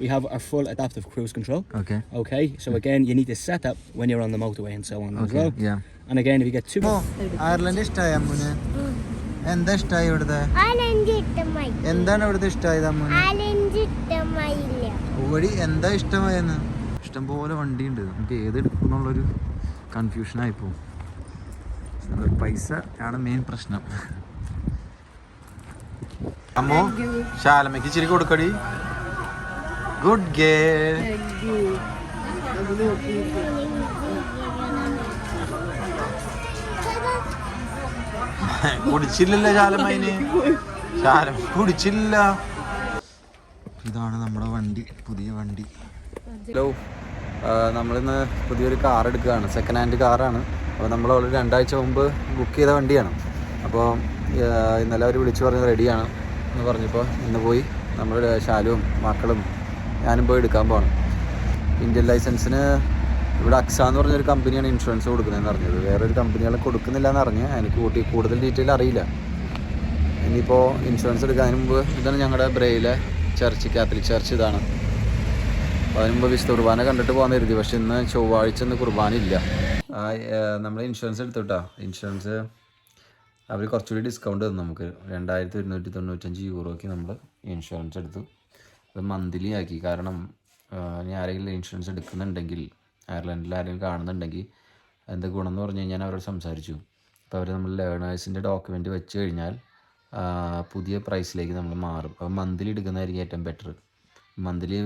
we have our full adaptive cruise control. Okay Okay, so again, you need to set up when you're on the motorway and so on as okay well. Yeah And again, if you get too Ireland ഇഷ്ടമായി അമ്മുന്? എന്താ ഇഷ്ടമായി ഇവിടുത്തെ? എന്താണ് ഇവിടുത്തെ ഇഷ്ടമായത് അമ്മുന്? വഴി എന്താ ഇഷ്ടമായെന്ന്? ഇഷ്ടംപോലെ വണ്ടിയുണ്ട്. നമുക്ക് ഏത് എടുക്കും എന്നുള്ളൊരു കൺഫ്യൂഷനായി പോകും. പൈസ ആണ് മെയിൻ പ്രശ്നം. അമ്മോ ശാലമയ്ക്ക് ഇച്ചിരി കൊടുക്കടി. Good girl. കുടിച്ചില്ലല്ലോ ശാലമ്മയിന്. ശാലം കുടിച്ചില്ല. ഇതാണ് നമ്മുടെ വണ്ടി പുതിയ വണ്ടി. ഹലോ നമ്മളിന്ന് പുതിയൊരു കാർ എടുക്കുകയാണ്. സെക്കൻഡ് ഹാൻഡ് കാറാണ്. അപ്പോൾ നമ്മൾ ഓൾറെഡി രണ്ടാഴ്ച മുമ്പ് ബുക്ക് ചെയ്ത വണ്ടിയാണ്. അപ്പോൾ ഇന്നലെ അവർ വിളിച്ചു പറഞ്ഞ് റെഡിയാണ് എന്ന് പറഞ്ഞപ്പോൾ ഇന്ന് പോയി. നമ്മൾ ശാലുവും മക്കളും ഞാനും പോയി എടുക്കാൻ പോകണം ഇന്ത്യൻ ലൈസൻസിന് ഇവിടെ അക്സ എന്ന് പറഞ്ഞൊരു കമ്പനിയാണ് ഇൻഷുറൻസ് കൊടുക്കുന്നതെന്ന് അറിഞ്ഞത്. വേറൊരു കമ്പനികളെ കൊടുക്കുന്നില്ല എന്ന് അറിഞ്ഞ് എനിക്ക് കൂട്ടി കൂടുതൽ ഡീറ്റെയിൽ അറിയില്ല. ഇനിയിപ്പോൾ ഇൻഷുറൻസ് എടുക്കാൻ മുമ്പ് ഇതാണ് ഞങ്ങളുടെ ബ്രെയിലെ ചർച്ച് കാത്തലിക് ചർച്ച് ഇതാണ്. അതിന് മുമ്പ് വിശുദ്ധ കുർബാന കണ്ടിട്ട് പോകാൻ കരുതി. പക്ഷെ ഇന്ന് ചൊവ്വാഴ്ച ഇന്ന് കുർബാന ഇല്ല. നമ്മൾ ഇൻഷുറൻസ് എടുത്തുട്ടാ. ഇൻഷുറൻസ് അവർ കുറച്ചുകൂടി ഡിസ്കൗണ്ട് തന്നു നമുക്ക്. രണ്ടായിരത്തി ഒരുന്നൂറ്റി തൊണ്ണൂറ്റഞ്ച് യൂറോയ്ക്ക് നമ്മൾ ഇൻഷുറൻസ് എടുത്തു. അത് മന്ത്ലി ആക്കി കാരണം ഞാൻ ആരെങ്കിലും ഇൻഷുറൻസ് എടുക്കുന്നുണ്ടെങ്കിൽ അയർലൻഡിൽ ആരെങ്കിലും കാണുന്നുണ്ടെങ്കിൽ എന്താ ഗുണം എന്ന് പറഞ്ഞു കഴിഞ്ഞാൽ അവരോട് സംസാരിച്ചു. അപ്പോൾ അവർ നമ്മൾ ലേണേഴ്സിന്റെ ഡോക്യുമെന്റ് വെച്ച് കഴിഞ്ഞാൽ പുതിയ പ്രൈസിലേക്ക് നമ്മൾ മാറും. അപ്പോൾ മന്ത്ലി എടുക്കുന്നതായിരിക്കും ഏറ്റവും ബെറ്റർ മന്ത്ലി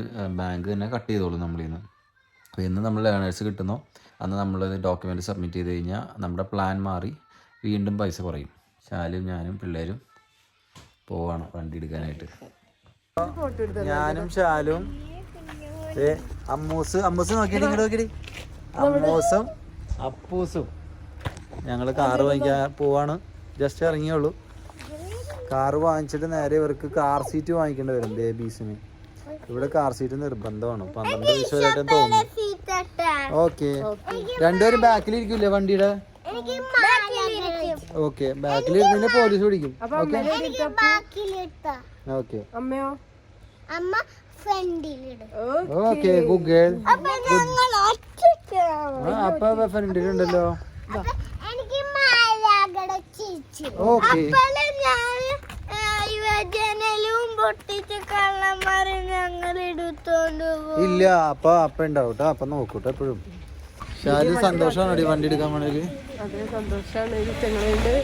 ബാങ്ക് തന്നെ കട്ട് ചെയ്തോളും നമ്മളിൽ നിന്ന് അപ്പോൾ ഇന്ന് നമ്മൾ ലേണേഴ്സ് കിട്ടുന്നോ. അന്ന് നമ്മൾ ഡോക്യുമെന്റ് സബ്മിറ്റ് ചെയ്ത് കഴിഞ്ഞാൽ നമ്മുടെ പ്ലാൻ മാറി വീണ്ടും പൈസ കുറയും. ശാലും ഞാനും പിള്ളേരും പോവാണ് വണ്ടി എടുക്കാനായിട്ട്. ഞാനും ഷാലും. അമ്മൂസ് അമ്മൂസ് നോക്കിയിട്ട് ഇങ്ങോട്ട് നോക്കിയിട്ട്. അമ്മൂസും അപ്പൂസും. ഞങ്ങൾ കാറ് വാങ്ങിക്കാൻ പോവാണ്. ജസ്റ്റ് ഇറങ്ങിയുള്ളൂ. കാറ് വാങ്ങിച്ചിട്ട് നേരെ ഇവർക്ക് കാർ സീറ്റ് വാങ്ങിക്കേണ്ടി വരും ബേബീസിന്. ഇവിടെ കാർ സീറ്റ് നിർബന്ധമാണ്. പന്ത്രണ്ട് വയസ്സുവരായിട്ട് തോന്നുന്നു. സീറ്റട്ടാ ഓക്കെ രണ്ടുപേരും ബാക്കിൽ ഇരിക്കൂലേ വണ്ടിയുടെ ഓക്കെ ബാക്കിൽ ഇരുന്നതിന് പോലീസ് പിടിക്കും. ഓക്കെ ഓക്കെ അമ്മയോ? അമ്മ ഫ്രണ്ടിലിടും. ഓക്കെ ഗുഡ് ഗേൾ അപ്പൊ ഞങ്ങൾ ആ അപ്പൊ ഫ്രണ്ടിലുണ്ടല്ലോ. എനിക്ക് മാലാകട ചേച്ചി. ഓക്കെ അപ്പോഴും ഞാൻ ആ, ഇവ ജനലും പൊട്ടിച്ച് കള്ളന്മാരെ ഞങ്ങൾ എടുത്തോണ്ട് പോകും. ഇല്ല അപ്പൊ അപ്പ ഉണ്ടാവും കേട്ടോ അപ്പൊ നോക്കൂട്ടോ എപ്പോഴും. ശാലി സന്തോഷമാണ് വണ്ടി എടുക്കാൻ വേണമെങ്കിൽ അതിന് സന്തോഷാണ്. ഈ ചെങ്ങളുണ്ട്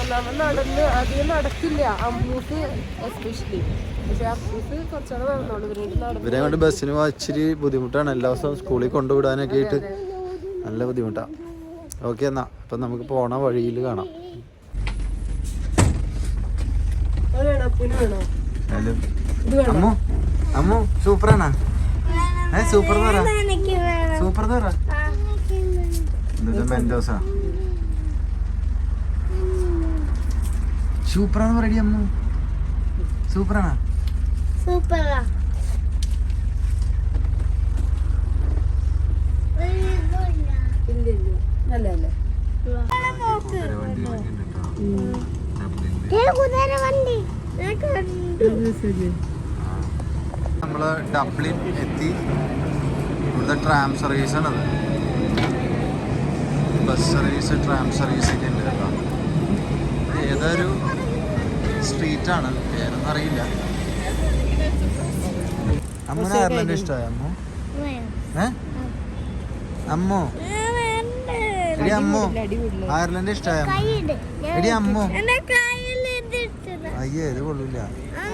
ഒന്നാമത് നടന്ന് അധികം നടക്കില്ല. അമ്മൂസ് എസ്പെഷ്യലി പക്ഷെ അപ്പൂസ് കുറച്ചുകൂടെ നടന്നോളൂ. ഇവരോട് നടന്നു ഇവരെ കൊണ്ട് ബസ്സിന് ഇച്ചിരി ബുദ്ധിമുട്ടാണ്. എല്ലാ ദിവസവും സ്കൂളിൽ കൊണ്ടുവിടാനൊക്കെ ആയിട്ട് നല്ല ബുദ്ധിമുട്ടാണ് ഓക്കെ എന്നാ. അപ്പം നമുക്ക് പോണ വഴിയിൽ കാണാം. അമ്മു അമ്മു സൂപ്പറാണോ. ഏ സൂപ്പർ എന്ന് പറ. സൂപ്പർ എന്ന് പറ. മെൻഡോസാ. സൂപ്പറാന്ന് പറയടി അമ്മു. സൂപ്പറാണോ? സൂപ്പറാ. നമ്മൾ ഡബ്ലിൻ എത്തി. ഇവിടുത്തെ ട്രാം സർവീസ് ആണത്. ബസ് സർവീസ് ട്രാം സർവീസ് ഒക്കെ ഉണ്ട് കേട്ടോ. ഏതൊരു സ്ട്രീറ്റ് ആണ്. പേരൊന്നും അറിയില്ല. അമ്മന് അയർലൻഡ് ഇഷ്ടമായ? അമ്മു? ഏ? അമ്മു? എടി അമ്മു അയർലൻഡ് ഇഷ്ടമായ എടി അമ്മു. അയ്യേ ഇത് കൊള്ളൂല.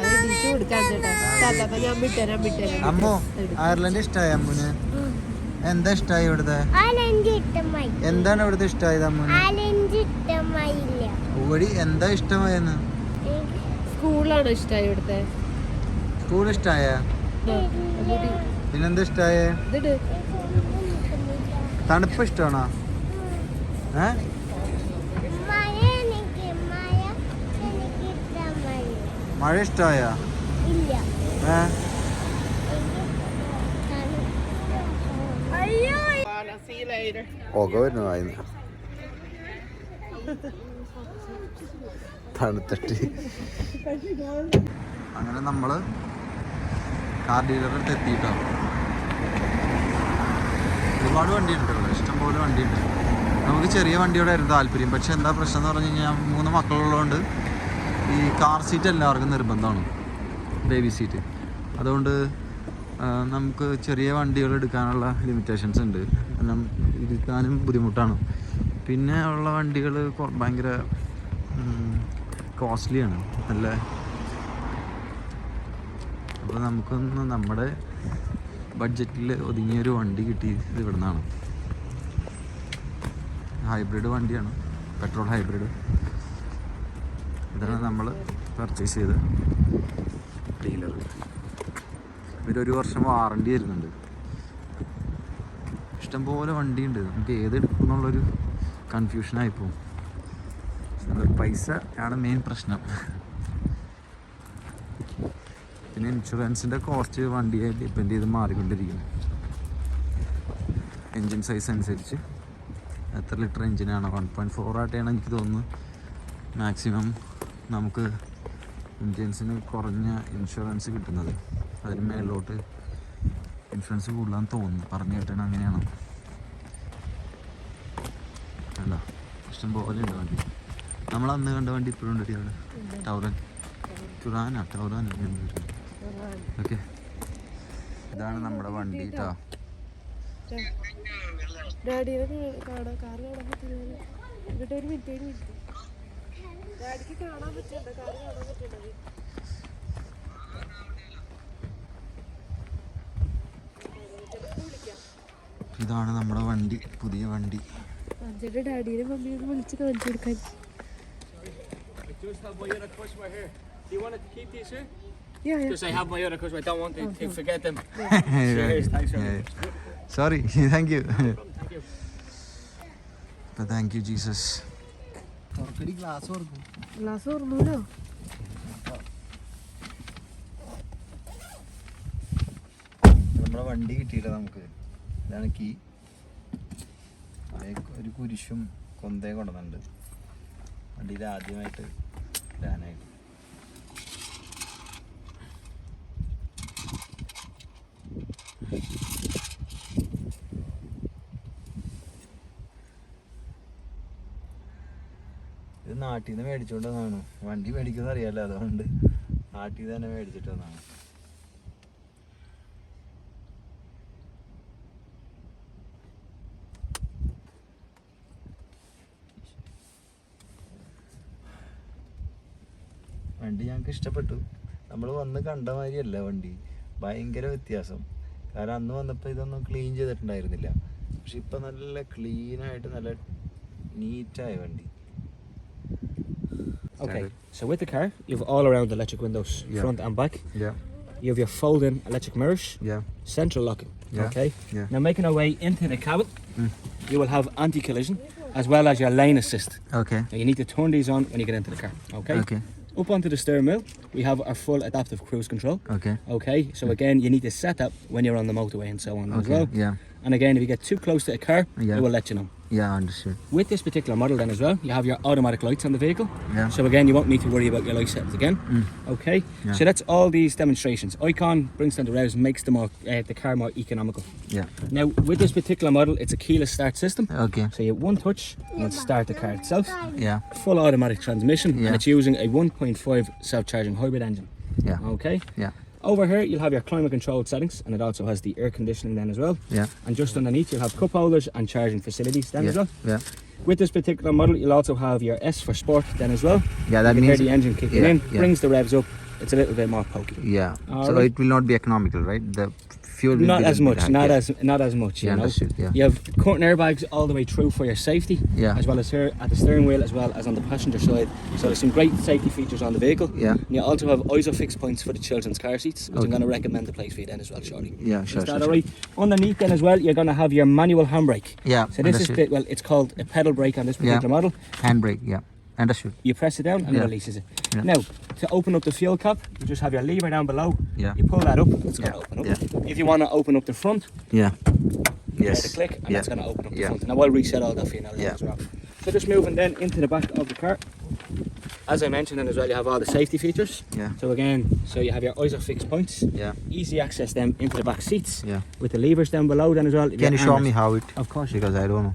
തിരിച്ചു കൊടുക്കാൻ ചേട്ടാ. ചല്ല അപ്പൊ ഞാൻ വിട്ടുതരാം വിട്ടുതരാം അമ്മു അയർലൻഡ് ഇഷ്ടമായ അമ്മുന് എന്താ ഇഷ്ടമായി ഇവിടുത്തെ? എന്താണ് ഇവിടുത്തെ ഇഷ്ടമായത് അമ്മുന് എന്താ ഇഷ്ടമായെന്ന്? സ്കൂളാണോ ഇഷ്ടമായി ഇവിടുത്തെ? സ്കൂൾ ഇഷ്ടായ? പിന്നെന്താ ഇഷ്ടായ? തണുപ്പ് ഇഷ്ടമാണോ ഏ? മഴ ഇഷ്ടമായി പുക വരുന്നു വായിന്ന് തണുത്തിട്ട് അങ്ങനെ നമ്മൾ കാർ ഡീലറുടെ അടുത്ത് എത്തിയിട്ടോ. ഒരുപാട് വണ്ടിയുണ്ട് ഇവിടെ. ഇഷ്ടംപോലെ വണ്ടിയുണ്ട്. നമുക്ക് ചെറിയ വണ്ടിയോടായിരുന്നു താല്പര്യം. പക്ഷെ എന്താ പ്രശ്നം എന്ന് പറഞ്ഞു കഴിഞ്ഞാൽ മൂന്ന് മക്കളുള്ളതുകൊണ്ട് ഈ കാർ സീറ്റ് എല്ലാവർക്കും നിർബന്ധമാണ്. ബേബി സീറ്റ് അതുകൊണ്ട് നമുക്ക് ചെറിയ വണ്ടികൾ എടുക്കാനുള്ള ലിമിറ്റേഷൻസ് ഉണ്ട്. കാരണം ഇരുത്താനും ബുദ്ധിമുട്ടാണ്. പിന്നെ ഉള്ള വണ്ടികൾ ഭയങ്കര കോസ്റ്റ്ലിയാണ് നല്ല അപ്പോൾ നമുക്കൊന്ന് നമ്മുടെ ബഡ്ജറ്റിൽ ഒതുങ്ങിയൊരു വണ്ടി കിട്ടിയത് ഇവിടെ നിന്നാണ് ഹൈബ്രിഡ് വണ്ടിയാണ്. പെട്രോൾ ഹൈബ്രിഡ് ഇതാണ് നമ്മൾ പർച്ചേസ് ചെയ്ത ഡീലർ ഇവരൊരു വർഷം വാറണ്ടി വരുന്നുണ്ട് ഇഷ്ടംപോലെ വണ്ടിയുണ്ട്. നമുക്ക് ഏതെടുക്കും എന്നുള്ളൊരു കൺഫ്യൂഷനായിപ്പോവും പൈസ ആണ് മെയിൻ പ്രശ്നം. പിന്നെ ഇൻഷുറൻസിന്റെ കോസ്റ്റ് വണ്ടിയെ ഡിപ്പെൻഡ് ചെയ്ത് മാറിക്കൊണ്ടിരിക്കും എൻജിൻ സൈസ് അനുസരിച്ച്. എത്ര ലിറ്റർ എൻജിനാണ് വൺ പോയിന്റ് ഫോർ ആയിട്ടാണ് എനിക്ക് തോന്നുന്നു. മാക്സിമം നമുക്ക് എൻജിൻസിന് കുറഞ്ഞ ഇൻഷുറൻസ് കിട്ടുന്നത്. അതിന് മേലോട്ട് ഇൻഷുറൻസ് കൂടുതലാന്ന് തോന്നുന്നു. പറഞ്ഞു കേട്ടാണ് അങ്ങനെയാണ്. അല്ല ഇഷ്ടം പോലെ ഉണ്ട് വണ്ടി. നമ്മൾ അന്ന് കണ്ട വണ്ടി ഇപ്പോഴും ഉണ്ട് അവിടെ ടൗറൻ. ടുറാന ടൗറാൻ ഓക്കെ. ഇതാണ് നമ്മുടെ വണ്ടി കേട്ടോ ഇതാണ് നമ്മുടെ വണ്ടി പുതിയ വണ്ടി. ഡാഡിയുടെ ഡാഡിയെ വിളിച്ചിട്ട് വിളിച്ച് കാണിച്ചു കൊടുക്കാൻ. Just have my other customer here. Do you want to keep these here? Yeah, yeah. Because I have my other customer. I don't want to, to forget them. Cheers. Thanks very much. Sorry thank you Thank you. Glass തുറന്നൂലോ നമ്മുടെ വണ്ടി കിട്ടിയില്ല നമുക്ക് ഇതാണ് key ഒരു കുരിശും കൊന്തയും കൊണ്ടുവന്നുണ്ട് വണ്ടിയിൽ ആദ്യമായിട്ട് ഇടാനായിട്ട് ഇത് നാട്ടിൽ നിന്ന് മേടിച്ചോണ്ട് വണ്ടി മേടിക്കുന്ന അറിയാലോ അതുകൊണ്ട് നാട്ടിൽ തന്നെ മേടിച്ചിട്ട് വണ്ടി ഞങ്ങൾക്ക് ഇഷ്ടപ്പെട്ടു നമ്മൾ വന്ന് കണ്ട മാതിരിയല്ല വണ്ടി ഭയങ്കര വ്യത്യാസം കാരണം അന്ന് വന്നപ്പോൾ ഇതൊന്നും ക്ലീൻ ചെയ്തിട്ടുണ്ടായിരുന്നില്ല പക്ഷെ ഇപ്പം നല്ല ക്ലീനായിട്ട് നല്ല നീറ്റായ വണ്ടി Okay. So with the car, you have all around electric windows, Yeah. front and back. Yeah, You have your fold-in electric mirrors, yeah, central locking. Yeah. Okay. yeah. Now making our way into the cabin, Mm. you will have anti-collision as well as your lane assist. Okay, Now you need to turn these on when you get into the car. Okay. okay, Up onto the steering wheel, we have our full adaptive cruise control. okay, Okay. So again, you need to set that when you're on the motorway and so on as well. yeah, And again, if you get too close to a car, Yeah. it will let you know. Yeah, understood. With this particular model, then as well, you have your automatic lights on the vehicle. Yeah. So again, you won't need to worry about your light settings again. Mm. Okay. Yeah. So that's all these demonstrations. Icon brings down the revs, makes the more uh, the car more economical. Yeah, Now with this particular model, it's a keyless start system. okay, So you have one touch and it'll start the car itself. yeah, Full automatic transmission, Yeah. and it's using a 1.5 self-charging hybrid engine. yeah, Okay. yeah, Over here, you'll have your climate controlled settings, and it also has the air conditioning then as well. yeah, And just underneath, you'll have cup holders and charging facilities then as well. yeah. With this particular model, you'll also have your S for sport then as well. Yeah, that you can means hear the engine kicking yeah, in, yeah. brings the revs up. It's a little bit more pokey. yeah. So Alright. it will not be economical, right? The fuel will Not as much, high, not yeah. as not as much. Yeah, You know, understood, yeah. you have curtain airbags all the way through for your safety, Yeah. as well as here at the steering wheel, as well as on the passenger side. So there's some great safety features on the vehicle. Yeah. And you also have ISOFIX points for the children's car seats, which I'm going to recommend the place for you then as well shortly. Yeah, sure, Is sure, that sure. alright? Underneath then as well, you're going to have your manual handbrake. Yeah, So this is the, well, it's called a pedal brake on this Yeah. particular model. Handbrake, yeah, understood. You press it down and Yeah. it releases it. Yeah. Now, to open up the fuel cap, you just have your lever down below. Yeah. You pull that up, it's going Yeah. to open up. Yeah. If you want to open up the front, Yeah. Yes. click and yeah. that's going to open up the front. Now I'll reset all that for you now Yeah. as well. So just moving then into the back of the car. as I mentioned, then as well, you have all the safety features. Yeah. So again, so you have your ISOFIX points. Yeah. Easy access them into the back seats. Yeah. With the levers down below then as well. Can you show me how it? Of course. Because I don't know.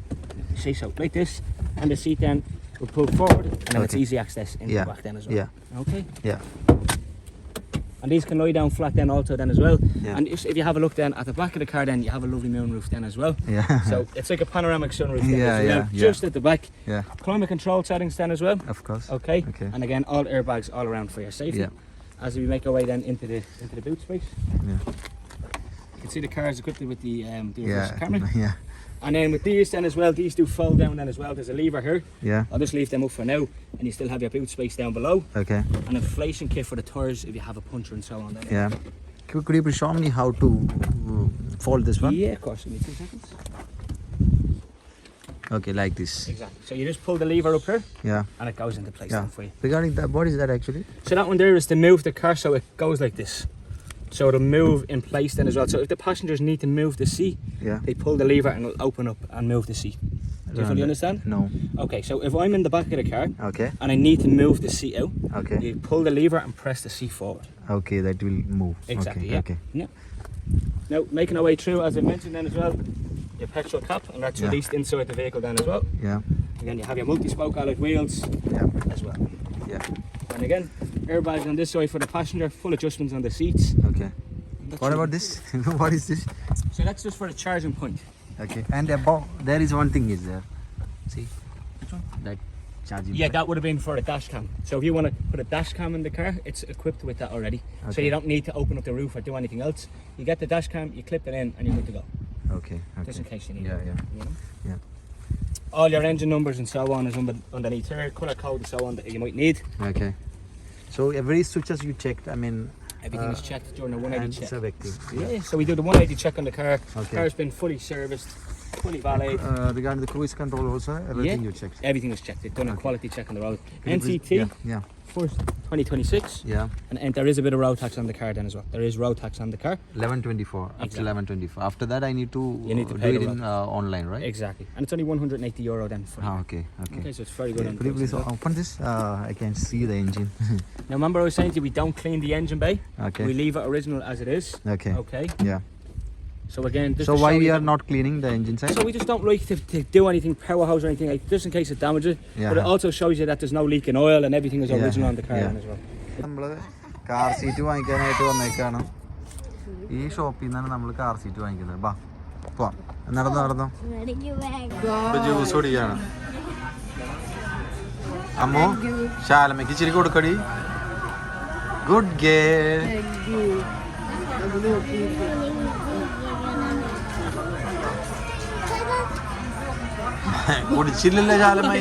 See, so like this, and the seat then will pull forward, and then it's easy access into Yeah. the back then as well. Yeah. Okay. Yeah. And these can lie down flat then also then as well. Yeah. And if, if you have a look then at the back of the car then you have a lovely moonroof then as well. Yeah. So it's like a panoramic sunroof then Yeah, as well, yeah, yeah. just at the back. yeah. Climate control settings then as well. Of course. Okay. Okay. And again, all airbags all around for your safety. Yeah. As we make our way then into the into the boot space, Yeah. you can see the car is equipped with the um, the Yeah. camera. Yeah. And then with these then as well, these do fold down then as well. There's a lever here. Yeah. I'll just leave them up for now, and you still have your boot space down below. Okay. An inflation kit for the tires if you have a puncture and so on. Then. Yeah. Could, could you please show me how to uh, fold this one? Yeah, of course. Give me two seconds. Okay, like this. Exactly. So you just pull the lever up here, Yeah. and it goes into place Yeah. then for you. Regarding that, what is that actually? So that one there is to move the car so it goes like this. So it'll move in place then as well. So if the passengers need to move the seat, Yeah. they pull the lever and it'll open up and move the seat. Do you fully understand? No. Okay, so if I'm in the back of the car Okay. and I need to move the seat out, Okay. you pull the lever and press the seat forward. Okay, that will move. Exactly, Okay. yeah. Okay. Yeah. Now, making our way through, as I mentioned then as well, your petrol cap, and that's Yeah. released inside the vehicle then as well. Yeah. Again, you have your multi-spoke alloy wheels Yeah. as well. Yeah. And again, airbags on this side for the passenger, full adjustments on the seats. Okay. That's What about this? what is this? So that's just for the charging point. Okay. And above there is one thing is there. See? Which one? That charging. Yeah, point. that would have been for a dash cam. So if you want to put a dash cam in the car, it's equipped with that already. Okay. So you don't need to open up the roof or do anything else. You get the dash cam, you clip it in, and you're good to go. Okay. Just in case you need Yeah, it. yeah. you know? Yeah. All your engine numbers and so on is under- underneath here, colour code and so on that you might need. Okay. So every switches you checked. I mean, Everything Uh, is checked during the 180 check. Yeah, so we do the 180 check on the car. Okay. Car's been fully serviced, fully valeted. Uh, regarding the cruise control also, everything Yeah. you checked. Everything is checked. They've done a quality check on the road. Could you please- NCT, Yeah. Yeah. First 2026. Yeah. And, and there is a bit of road tax on the car then as well. There is road tax on the car. 1124 up to 1124 after that i need to, You need to uh, pay do it in uh, online right Exactly. And it's only 180 euro then for ah, okay okay, Okay, so it's very good. Yeah, on could you please as well. open this uh, i can see the engine Now remember I was saying to you we don't clean the engine bay. okay We leave it original as it is. okay Okay. yeah So again, just so why we are not cleaning the engine side So we just don't like to, to do anything power powerhouse or anything like just in case it damages. Yeah. But it also shows you that there's no leak in oil and everything is Yeah, original on the car yeah. as well. നമ്മൾ car seat വാങ്ങിക്കാനായിട്ട് വന്നേക്കാണ് ഈ ഷോപ്പിൽ നിന്നാണ് നമ്മൾ car seat വാങ്ങിക്കുന്നത് ബാ പോവാം നടന്നു നടന്നു ജ്യൂസ് കുടിക്കാണ് അമ്മോ ശാലമയ്ക്ക് ഇച്ചിരി കൊടുക്കടി ഗുഡ് ഗേ കുടിച്ചില്ലല്ലോ ശാലമ്മ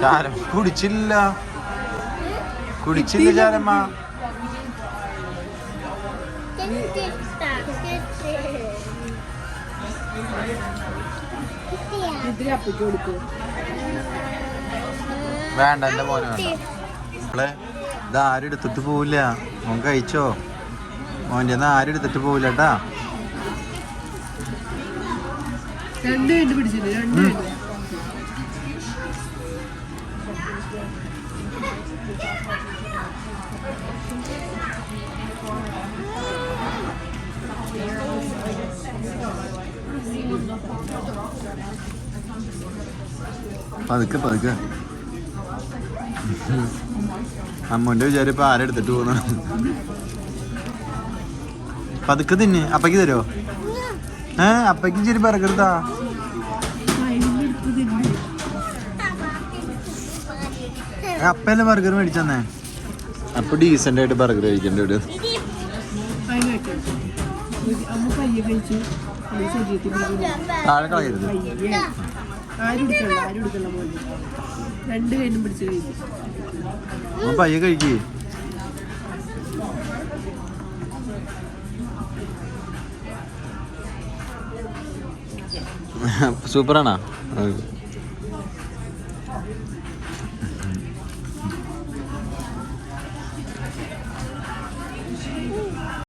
ശാലം കുടിച്ചില്ല. കുടിച്ചില്ല ശാലമ്മ. കൊടുക്കും. വേണ്ട എന്റെ മോനെ വേണ്ട. നമ്മളെ ഇത് ആരും എടുത്തിട്ട് പോവില്ല. മോൻ കഴിച്ചോ? മോന്റെ ആരും എടുത്തിട്ട് പോവില്ല കേട്ടാ? രണ്ട് പിടിച്ചില്ല? രണ്ട് പതുക്കെ പതുക്കെ. അമ്മോന്റെ വിചാരം ഇപ്പൊ ആരെടുത്തിട്ട് പോകുന്ന? പതുക്കെ തിന്നെ. അപ്പക്ക് തരുമോ ഏ അപ്പക്ക് ഇച്ചിരി പറക്കരുതാ അപ്പല്ലേ ബർഗർ മേടിച്ചെന്നേ. അപ്പൊ ഡീസന്റ് ആയിട്ട് ബർഗർ കഴിക്കണ്ട പിടിക്കുന്നു. താഴെ കളയരുത്. പയ്യെ കഴിക്കേ. സൂപ്പറാണോ?